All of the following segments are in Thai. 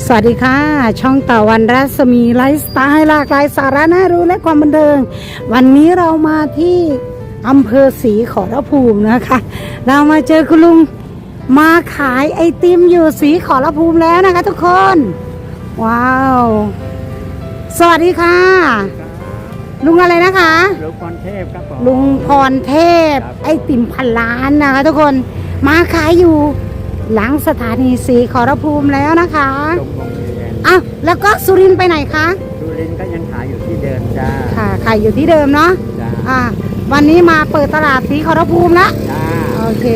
สวัสดีค่ะ ช่องต่อวันรัศมีไลฟ์สไตล์หลากหลายสาระน่ารู้และความบันเทิง วันนี้เรามาที่อำเภอศรีขอรภูมินะคะ เรามาเจอคุณลุงมาขายไอติมอยู่ศรีขอรภูมิแล้วนะคะทุกคน ว้าว สวัสดีค่ะ ลุงอะไรนะคะหลวงพรเทพครับผมลุงพรเทพ ไอติมพันล้านนะคะทุกคน มาขายอยู่ หลังสถานีสีขอรภูมิแล้วนะคะตรงวงเวียนอ้าวแล้วก็สุรินทร์ไปไหนคะสุรินทร์ก็ยังขายอยู่ที่เดิมจ้าค่ะขายอยู่ที่เดิมเนาะจ้าอ่าวันนี้มาเปิดตลาดสีขอรภูมิละจ้าโอเค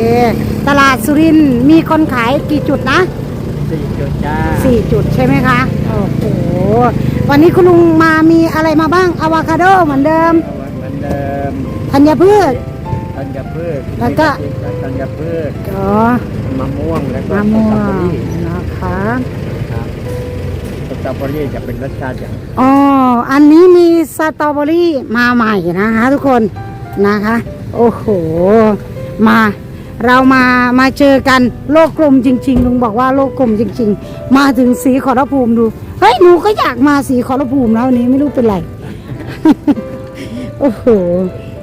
ตลาดสุรินทร์มีคนขายกี่จุดนะสี่จุดจ้าสี่จุดใช่ไหมคะโอ้โหวันนี้คุณลุงมามีอะไรมาบ้างอะวาคาโดเหมือนเดิมเหมือนเดิมธัญพืช ธัญพืชแล้วก็ ธัญพืชอ๋อ มะม่วงแล้วก็มะม่วสตรอเบองรี่นะคะครับสตรอเบอรี่จะเป็นรสชาติอย่างอ๋ออันนี้มีสตรอเบอรี่มาใหม่นะคะ ทุกคนนะคะ โอ้โห มาเรามามาเจอกันโลกกลมจริงๆลุงบอกว่าโลกกลมจริง ๆ มาถึงสีขอรภูมิดูเฮ้ยหนูก็อยากมาสีขอรภูมิแล้ววันนี้ไม่รู้เป็นไร โอ้โห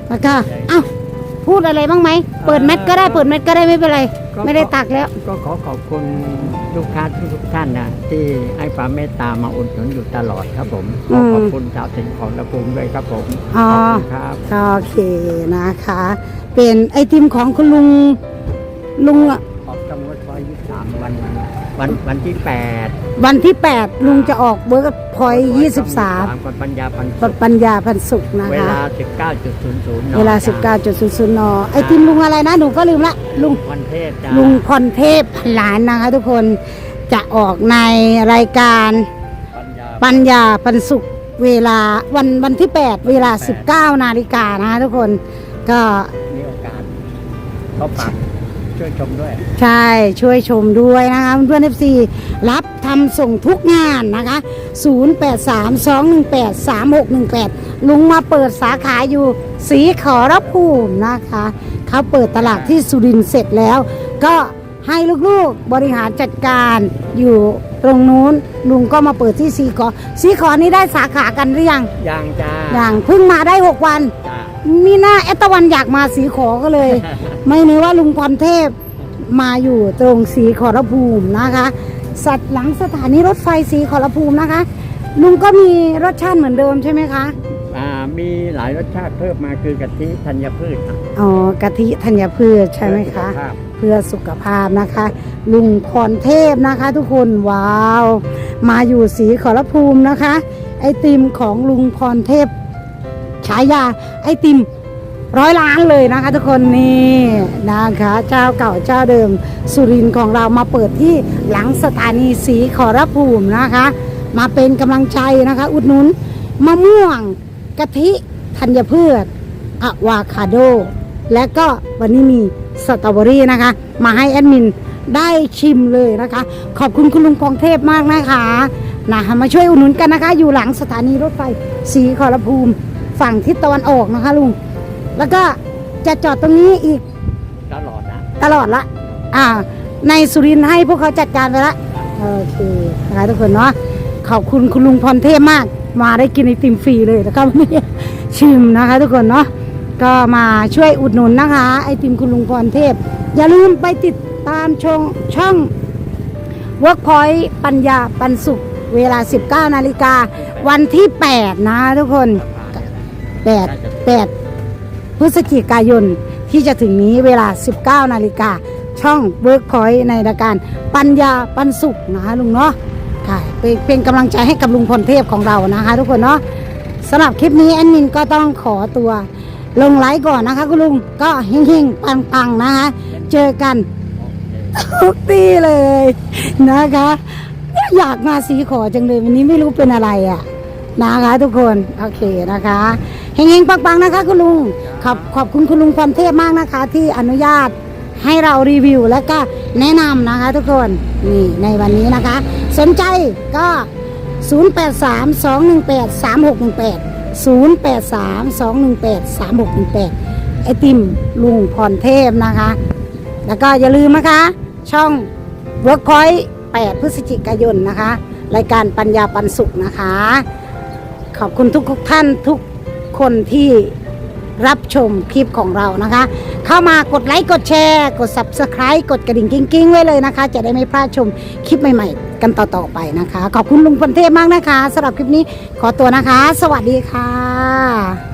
แล้วก็เอ้า พูดอะไรบ้างไหม เปิดแมทก็ได้เปิดแมทก็ได้ไม่เป็นไรไม่ได้ตักแล้ว ก็ขอขอบคุณลูกค้าทุกๆท่านนะที่ให้ความเมตตามาอุดหนุนอยู่ตลอดครับผมขอขอบคุณชาวสิงห์ของระภูมิด้วยครับผมอ๋อขอบคุณครับ โอเคนะคะ เป็นไอติมของคุณลุงลุงอะออกจำ วันวันที่แปดวันที่ 8 ลุงจะออกเวิร์กพอยยี่สิบสามคนปัญญาพันปดปัญญาพันสุขนะเวคะลาสิบเก้าจุดศูนย์ศูนย์เวลา 19.00นไอติมลุงอะไรนะ หนูก็ลืมละ ลุงวันเทศจ้าลุงพรเทพพันล้านนะคะ ทุกคนจะออกในรายการปัญญาปัญญาปันสุขเวลาวันวันที่ 8 เวลา 19 นาฬิกานะคะทุกคนก็มีโอกาสก็ฝาก ช่วยชมด้วย ใช่ช่วยชมด้วยนะคะเพื่อนๆ FC รับทำส่งทุกงานนะคะ 0832183618 ลุงมาเปิดสาขาอยู่สีขอรภูมินะคะ เขาเปิดตลาดที่สุรินทร์เสร็จแล้ว ก็ให้ลูกๆบริหารจัดการอยู่ตรงนู้นลุงก็มาเปิดที่สีขอสีขอนี้ได้สาขากันหรือยัง ยังจ้า อย่างเพิ่งมาได้ 6 วัน จ้า มีหน้าเอตตะวันอยากมาสีขอก็เลย ไม่นึกว่าลุงพรเทพมาอยู่ตรงสีขอรภูมินะคะ สัตว์หลังสถานีรถไฟสีขอรภูมินะคะ ลุงก็มีรสชาติเหมือนเดิมใช่ไหมคะอ่ามีหลายรสชาติเพิ่มมาคือกะทิธัญพืชครับ อ๋อกะทิธัญพืชใช่ไหมคะ เพื่อสุขภาพเพื่อสุขภาพนะคะ ลุงพรเทพนะคะ ทุกคนว้าว มาอยู่สีขอรภูมินะคะ ไอติมของลุงพรเทพ ฉายาไอติมร้อยล้านเลยนะคะทุกคนนี่นะคะเจ้าเก่าเจ้าเดิมสุรินของเรามาเปิดที่หลังสถานีสีขอรภูมินะคะ มาเป็นกำลังใจนะคะ อุดหนุนมะม่วงกะทิธัญพืชอะวาคาโด และก็วันนี้มีสตรอเบอรี่นะคะ มาให้แอดมินได้ชิมเลยนะคะ ขอบคุณคุณลุงพองเทพมากนะคะนะคะมาช่วยอุดหนุนกันนะคะ อยู่หลังสถานีรถไฟสีขอรภูมิ ฝั่งทิศตะวันออกนะคะลุง แล้วก็จะจอดตรงนี้อีกตลอดนะตลอดละ อ่า ในสุรินทร์ให้พวกเขาจัดการไปละ โอเคนะคะทุกคนเนาะ ขอบคุณคุณลุงพรเทพมาก มาได้กินไอติมฟรีเลยนะครับวันนี้ชิมนะคะทุกคนเนาะ ก็มาช่วยอุดหนุนนะคะ ไอติมคุณลุงพรเทพ อย่าลืมไปติดตามชมช่อง Workpoint ปัญญาปันสุข เวลา 19 นาฬิกาวันที่ 8 นะทุกคน 8 8พฤศจิกายนที่จะถึงนี้เวลา 19 นาฬิกาช่อง Workpoint ในรายการปัญญาปันสุขนะคะลุงเนาะค่ะเป็นเป็นกำลังใจให้กับลุงพลเทพของเรานะคะ ทุกคนเนาะสำหรับคลิปนี้แอดมินก็ต้องขอตัวลงไลค์ก่อนนะคะคุณลุงก็เฮงๆปังๆนะคะเจอกันทุกที่เลยนะคะ อยากมาสีขอจังเลยวันนี้ไม่รู้เป็นอะไรอะ นะคะทุกคนโอเคนะคะเฮงๆปังๆนะคะคุณลุงขอบขอบคุณคุณลุงพรเทพมากนะคะ ที่อนุญาตให้เรารีวิวและก็แนะนำนะคะทุกคนนี่ในวันนี้นะคะ สนใจก็ 0832183618 0832183618 ไอติมลุงพรเทพนะคะ แล้วก็อย่าลืมนะคะ ช่อง Workpoint 8พฤศจิกายนนะคะ รายการปัญญาปันสุขนะคะ ขอบคุณทุกทุกท่านทุกคนที่รับชมคลิปของเรานะคะ เข้ามากดไลค์กดแชร์กด Subscribe กดกระดิ่งกิ้งๆ ไว้เลยนะคะ จะได้ไม่พลาดชมคลิปใหม่ๆ กันต่อๆไปนะคะ ขอบคุณลุงพันเทพมากนะคะสำหรับคลิปนี้ขอตัวนะคะ สวัสดีค่ะ